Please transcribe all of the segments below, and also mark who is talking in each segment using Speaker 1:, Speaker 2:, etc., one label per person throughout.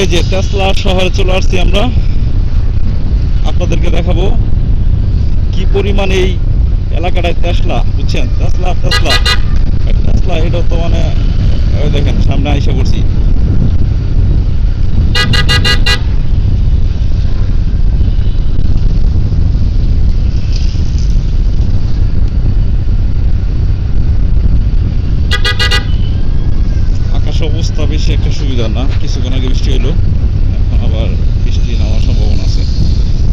Speaker 1: এই যে টেসলা শহরে চলে আসছি আমরা। আপনাদেরকে দেখাবো কি পরিমাণ এই এলাকাটায় টেসলা বুঝছেন? টেসলা টেসলা টেসলা এটা তো মানে দেখেন, সামনে আইসা পড়ছি আকাশ অবস্থা বেশি একটা সুবিধা না, কিছুক্ষণ আগে বৃষ্টি হলো এখন আবার বৃষ্টি নামার সম্ভাবনা আছে।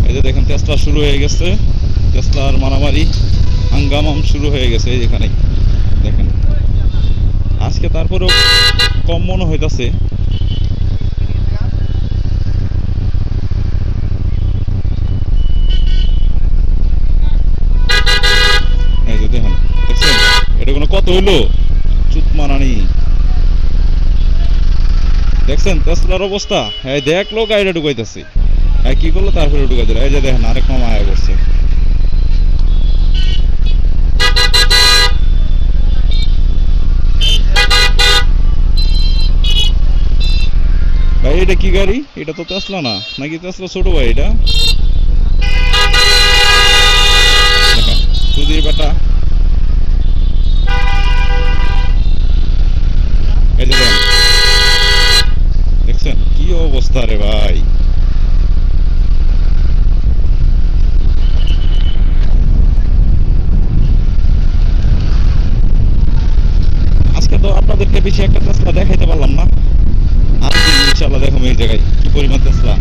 Speaker 1: এই যে দেখেন টেসলা শুরু হয়ে গেছে টেসলার মারামারি হাঙ্গামাম শুরু হয়ে গেছে এই যেখানে দেখেন, আজকে তারপরেও কম মনে দেখছেন? এটা কোনো কত হইল? দেখছেন? তেসলার অবস্থা। এই দেখল গাড়িটা ঢুকাইতেছি। এই কি করল? তারপরে ঢুকাই দিল। এই যে দেখেন, আরেক মামা আয়া করছে ভাই, এটা কি গাড়ি? এটা তো তেসলা না। নাকি তেসলা ছোট ভাই এটা? অবস্থা রে ভাই আজকে তো আপনাদেরকে বেশি একটা টেসলা দেখাইতে পারলাম না। আর ইনশাল্লাহ দেখাবো এই জায়গায় কি পরিমাণ টেসলা